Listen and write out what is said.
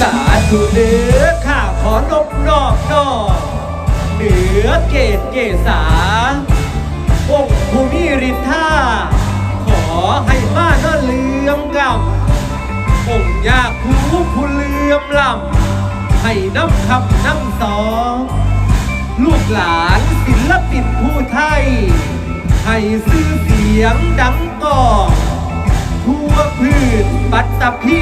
สาธุเด้อข้าขอนบนอบนอบเหนือเกศเกษาองค์ภูมิริทธาขอให้มาเน้อเลื่อมกำองค์ยาคูผู้เลื่อมลำให้น้ำคำน้ำสอง ลูกหลานศิลปินผู้ไทย ให้ซื้อเสียงดังกองทั่วพื้นปัตตพี